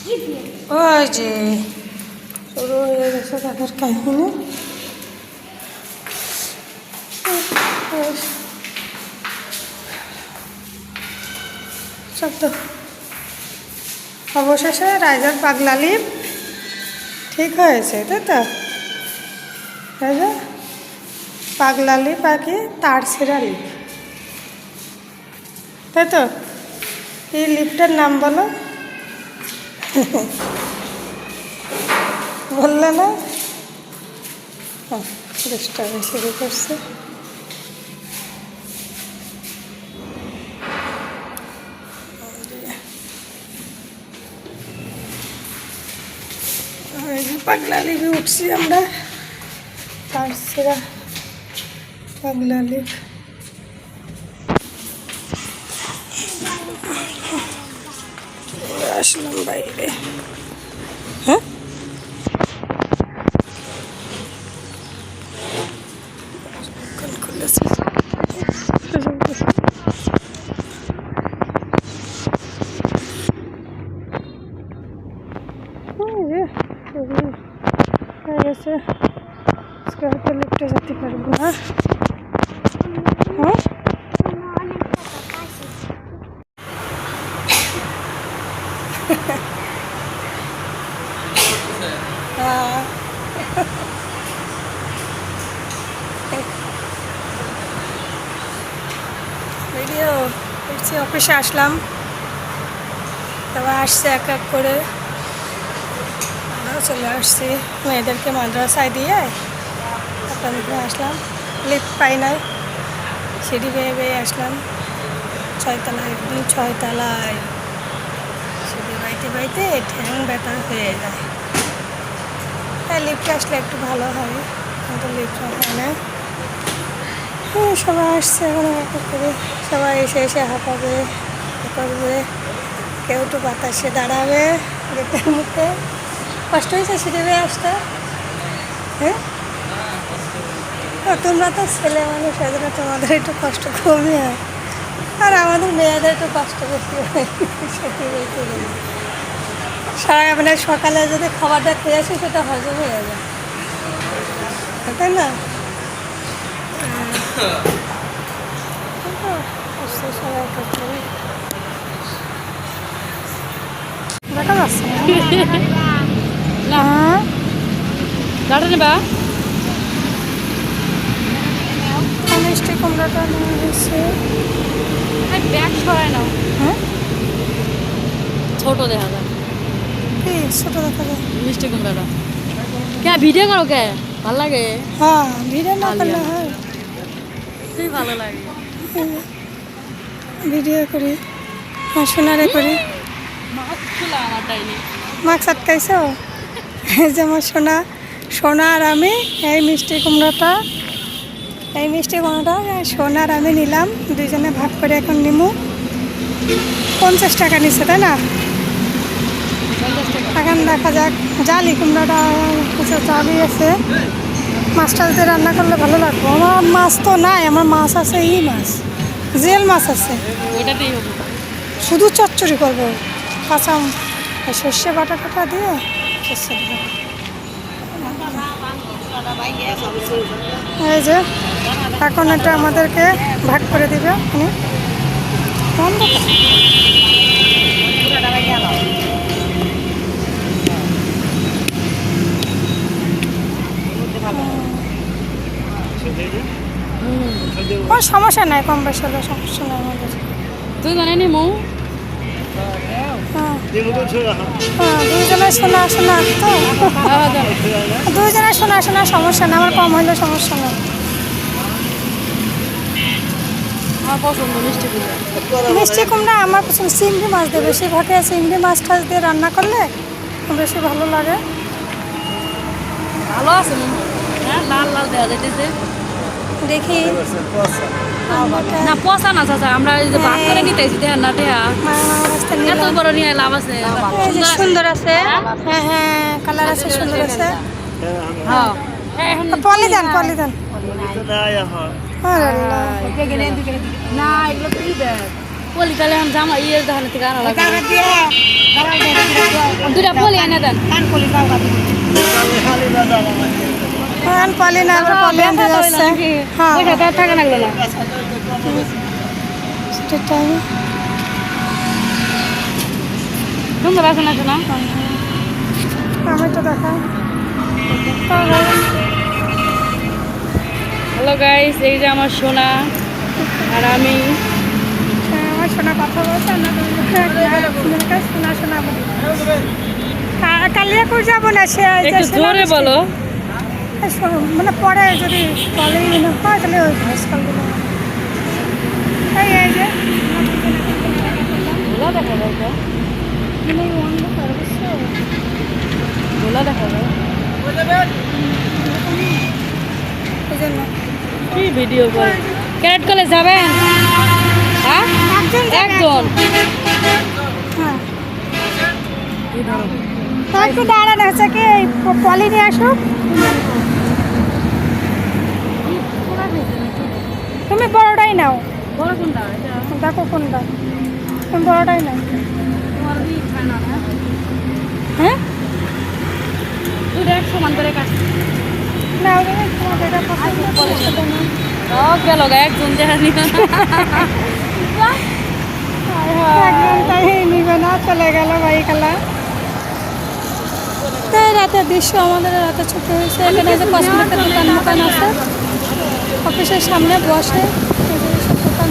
ওই যে, শুরু হয়ে গেছে তাদের অবশেষে রাইজার পাগলালি ঠিক হয়েছে, তাই তো? রাইজা, পাগলালি পাখি তার ছেঁড়া লিপ। তাই তো? এই লিপটার নাম বলো। বললে না? দুষ্টামি শুরু করছে। পাগলা লিপে উঠছি আমরা। তার সেরা পাগলা লিপ আসলাম বাইরে। হ্যাঁ? হয়ে গেছে। আজকে হয়তো লিফটে যেতে পারব না হ্যাঁ হ্যাঁ ভিডিও করছি অফিসে আসলাম। তারপর আসছে এক এক করে। চলে আসছি। মেয়েদেরকে মাদ্রাসায় দিয়ে আপনাদের আসলাম। লিফট পাই নাই। সিঁড়ি বেয়ে বেয়ে আসলাম। ছয়তলায়, একদম ছয়তলায়। সিঁড়ি বাইতে বাইতে ঠ্যাং ব্যথা হয়ে যায়। হ্যাঁ লিফটে আসলে একটু ভালো হয়। কিন্তু লিফট হয় না। সবাই আসছে এখন করে সবাই এসে এসে হাঁপাবে করবে। কেউ একটু বাতাসে দাঁড়াবে গেটের মুখে। কষ্ট হয়েছে সিঁড়ি আসতে? হ্যাঁ? তোমরা তো ছেলে মানুষ জন্য তোমাদের একটু কষ্ট কমই হয়। আর আমাদের মেয়েদের একটু কষ্ট বেশি হয়। সারা মানে সকালে যদি খাবারটা খেয়ে আসি, সেটা হজম হয়ে যায় তাই না। দেখা যাচ্ছে না হ্যাঁ গাড়ি নেবা মিষ্টি কুমড়াটা নিয়ে হ্যাঁ ছোট দেখা যায় ছোটো দেখা যায় মিষ্টি কুমড়াটা কে ভিডিও করো কে ভালো লাগে হ্যাঁ ভিডিও না করলে হয় খুবই ভালো লাগে। ভিডিও করি সোনারে করি। মাস্ক আটকাইছো? এই যে আমার সোনা সোনা আর আমি এই মিষ্টি কুমড়োটা। এই মিষ্টি কুমড়োটা সোনা আর আমি নিলাম। দুইজনে ভাগ করে এখন নিমু। পঞ্চাশ টাকা নিচ্ছে তাই না? এখন দেখা যাক জালি কুমড়োটা কিছু চাবি আছে। মাছ টাছ রান্না করলে ভালো লাগবে। আমার মাছ তো নাই আমার মাছ আছে ই মাছ জেল মাছ আছে। শুধু চচ্চড়ি করব। কাঁচা সর্ষে বাটা টাটা দিয়ে চচ্চড়ি করব। এই যে এখন এটা আমাদেরকে ভাগ করে দিবে। উনি বন্ধ কর। কোনো সমস্যা নাই কম বেশি হলে সমস্যা নাই আমাদের তুই জানে নি মৌ? হ্যাঁ হ্যাঁ দুইজনে শোনা শোনা তো। দুইজনে শোনা শোনা সমস্যা না আমার কম হইলে সমস্যা না মিষ্টি কুমড়া। আমার পছন্দ চিংড়ি মাছ দিয়ে বেশিরভাগে চিংড়ি মাছ টাছ দিয়ে রান্না করলে বেশি ভালো লাগে। ভালো আছে হ্যাঁ লাল লাল দেওয়া দেখি। না পচা না চাচা আমরা এই যে ভাগ করে নিতে এসেছি দেখেন না কাছটা এত বড় নিয়ে লাভ আছে সুন্দর আছে। হ্যাঁ হ্যাঁ কালার আছে সুন্দর আছে। হ্যাঁ। এখন পলি দেন পলি দেন। আরে আল্লাহ। না এগুলো তুই দেখ। বলি তাহলে এখন জামা থেকে আনা দুটা পলি এনে দেন। পলি না পলি আনতে যাচ্ছে। হ্যাঁ। লাগল না? সেটাই। সুন্দর আছে না? শোনা আমি তো দেখাই। হ্যালো গাইস এই যে আমার সোনা আর আমি। হ্যাঁ, আমার শোনা কথা বলছে না শোনা শোনা বলি কালিয়াকুর যাব না সে জোরে বলো। মানে পরে যদি না হয় তাহলে ওই ভয়েস কল দিলে এই যে। ভোলা দেখা যায় তো। মানে এই অন্ধকার, বুঝছ? ভোলা দেখা যায়। কি ভিডিও করে ক্যারেট কলেজ যাবেন? হ্যাঁ? একজন হ্যাঁ। একটু দাঁড়ান হচ্ছে কি এই প- পলি নিয়ে আসুক তুমি বড়টাই নাও। বড় কোনটা? দেখো কোনটা। তুমি বড়টাই নাও। হ্যাঁ? গেল একজন দেখা নিবে না চলে গেল রাতের দৃশ্য আমাদের রাতে ছুটি হয়েছে। এখানে যে কসমেটিকের দোকান দোকান আছে। অফিসের সামনে বসে সব দোকান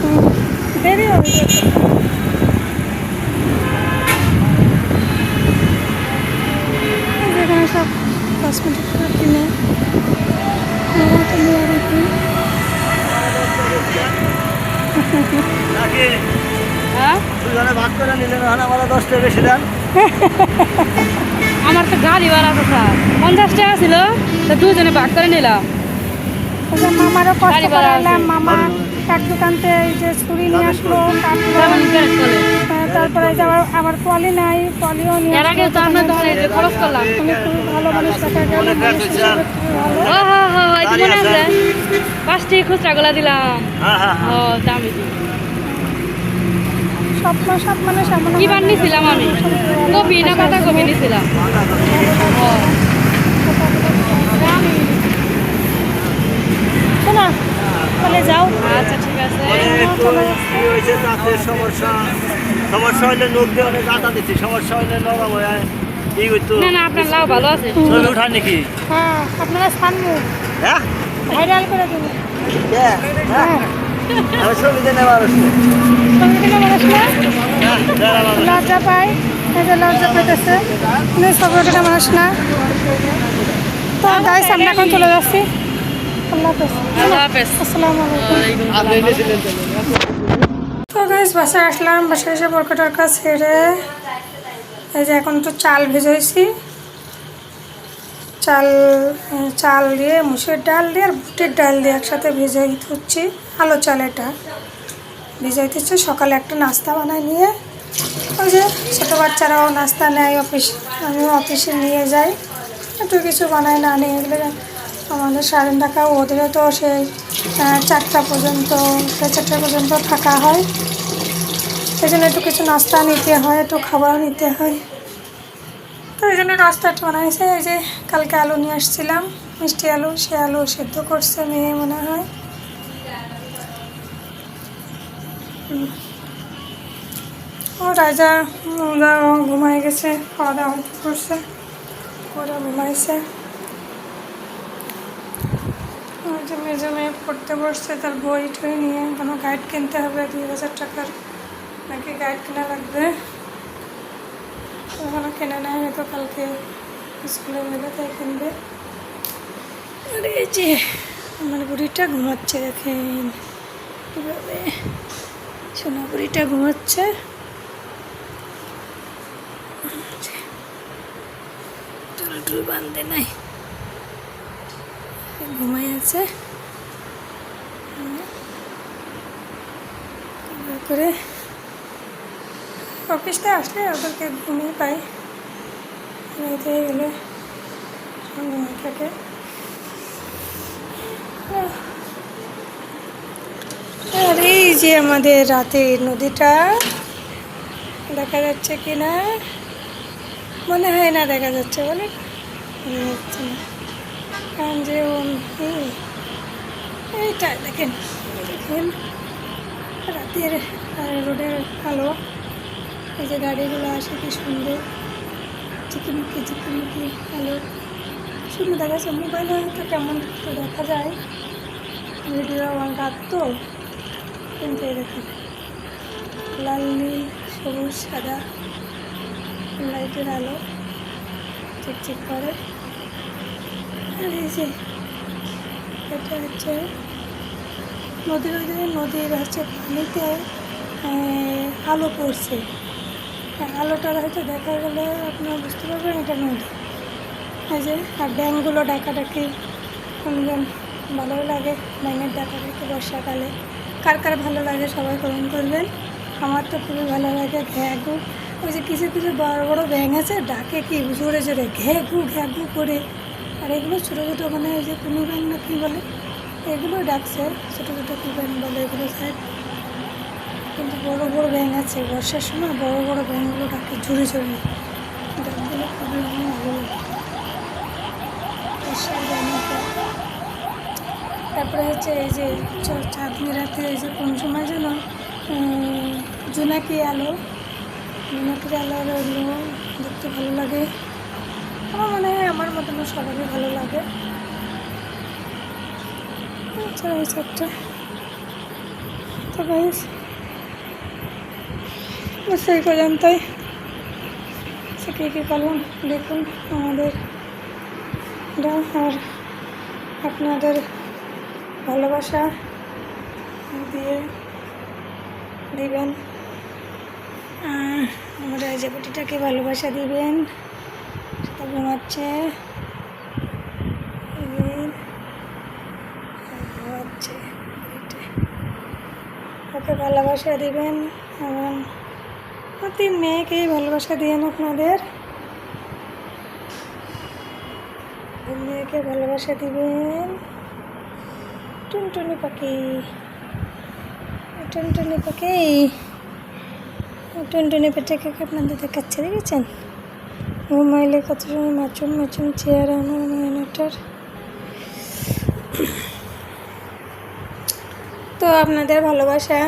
হুম, দেরি হবে সব কসমেটিক কিনে হ্যাঁ? দুজনে ভাগ করে নিলেন এখন আমরা দশ টাকা বেশি দেন। আমার তো গাড়ি ভাড়া কথা। পঞ্চাশ টাকা ছিল তো দুজনে ভাগ করে নিলাম। মামারও কষ্ট। করালাম মামা দোকানতে এই যে ছুরি নিয়ে আসলো হ্যাঁ, তারপরে এই যে আবার আবার পলি নাই পলিও নিয়ে এর আগে তো আমরা তখন এই যে খরচ করলাম। তুমি খুবই ভালো মানুষ গেল ও হো হো এই মনে আছে পাঁচটি খুচরা গুলা দিলাম। হ্যাঁ হ্যাঁ। ও দামি। স্বপ্ন সব মানুষ এমন কি বার নিছিলাম আমি? কপি না পাতা কপি নিছিলাম? শোনা তাহলে যাও। আচ্ছা ঠিক আছে। দাঁতের সমস্যা। সমস্যা? হইলে নোখ দিয়ে অনেক আটা দিচ্ছি সমস্যা হইলে নরম হয়ে না না আপনার লাভ ভালো আছে। উঠান নাকি? হ্যাঁ আপনারা সামনে হ্যাঁ? ভাইরাল করে হ্যাঁ। আমি ছবি দিয়ে নেওয়ার আছে সঙ্গে থেকে মানুষ না হ্যাঁ যারা মানুষ। লজ্জা পায় যে লজ্জা পেতেছে তো গাইস আমরা এখন চলে যাচ্ছি। তো? গাইস বাসায় আসলাম। বাসায় এসে বরকটার কাজ ছেড়ে এই যে এখন তো চাল ভেজেছি চাল চাল দিয়ে, মুসুর ডাল দিয়ে আর বুটের ডাল দিয়ে একসাথে ভেজে দিতে হচ্ছে আলো চাল এটা ভেজাইতেছে সকালে একটা নাস্তা বানায় নিয়ে, ওই যে ছোটো বাচ্চারাও নাস্তা নেয় অফিস, আমি অফিসে নিয়ে যাই, একটু কিছু বানাই না নিয়ে গেলে আমাদের সাড়ে টাকা ওদেরও তো সেই চারটা পর্যন্ত চারটা পর্যন্ত থাকা হয়। সেই জন্য একটু কিছু নাস্তা নিতে হয়, একটু খাবার নিতে হয়। তো এই জন্য নাস্তা একটু বানাইছে। এই যে কালকে আলু নিয়ে আসছিলাম, মিষ্টি আলু, সে আলু সেদ্ধ করছে মেয়ে মনে হয়। ও রাজা ঘুমাই গেছে, খাওয়া দাওয়া করছে, ওরা ঘুমাইছে। মেজে মেয়ে পড়তে বসছে, তার বই টই নিয়ে কোনো গাইড কিনতে হবে, দুই হাজার টাকার নাকি গাইড কেনা লাগবে। এখনও কেনে নেয় হয়তো কালকে স্কুলে গেলে তাই কিনবে। আর এই যে আমার বুড়িটা ঘুমাচ্ছে দেখেন, কীভাবে সোনা বুড়িটা ঘুমাচ্ছে। টুল বাঁধে নাই। ঘুমাই আছে। করে অফিসটা আসলে ওদেরকে ঘুমিয়ে পাই। রাইতে গেলে থাকে। আর এই যে আমাদের রাতে নদীটা, দেখা যাচ্ছে কি না? মনে হয় না দেখা যাচ্ছে বলে মনে হচ্ছে কারণ যে এইটা দেখেন দেখেন, রাতের রোডের আলো। এই যে গাড়িগুলো আসে, কি সুন্দর। চিকিমিকি চিকিমিকি আলো সুন্দর দেখা যাচ্ছে মোবাইলে হয়তো কেমন তো দেখা যায়। ভিডিও আমার রাত তো, কিন্তু এই দেখুন। লাল, নীল, সবুজ, সাদা। লাইটের আলো চিকচিক করে। আর এই যে, এটা হচ্ছে নদীর ওই নদীর হচ্ছে পানিতে আলো পড়ছে। হ্যাঁ, আলোটা হয়তো দেখা গেলে আপনারা বুঝতে পারবেন এটা নদী এই যে আর ব্যাঙগুলো ডাকাডাকি শুনবেন ভালোই লাগে ব্যাঙের ডাকাডাকি বর্ষাকালে। কার কার ভালো লাগে সবাই গ্রহণ করবেন। আমার তো খুবই ভালো লাগে ঘ্যাঘু ওই যে কিছু কিছু বড় বড় ব্যাঙ আছে ডাকে কি জোরে জোরে ঘ্যাঘু ঘ্যাঘু করে। আর এগুলো ছোটো ছোটো মানে ওই যে কুনি ব্যাঙ না কী বলে? এগুলো ডাকছে ছোটো ছোটো কী ব্যাঙ বলে এগুলো স্যার কিন্তু বড় বড় ব্যাঙ আছে, বর্ষার সময় বড় বড় ব্যাঙগুলো ডাকে জোরে জোরে ডাকগুলো খুবই ভালো তারপরে হচ্ছে এই যে চাঁদনি রাতে এই যে কোন সময় যেন জোনাকি আলো জোনাকির আলোর ওগুলো দেখতে ভালো লাগে। আমার মনে হয় আমার মতন সবারই ভালো লাগে। আচ্ছা এই তো গাইস সেই পর্যন্তই। সে কী কী করলাম দেখুন, আমাদের আর আপনাদের ভালোবাসা দিয়ে দিবেন। আমরা যে বুটিটাকে ভালোবাসা দিবেন। সেটা ঘুমাচ্ছে। ওকে ভালোবাসা দিবেন। এবং প্রতি মেয়েকেই ভালোবাসা দিয়েন আপনাদের মেয়েকে ভালোবাসা দিবেন। টুনটুনি পাখি। টুনটুনি পাখি। টুনটুনি পাখিকে আপনাদের দেখাচ্ছে, দেখেছেন? ঘুমাইলে কত সময় মাচুম মাচুম চেয়ার আমার ময়নাটার তো আপনাদের ভালোবাসা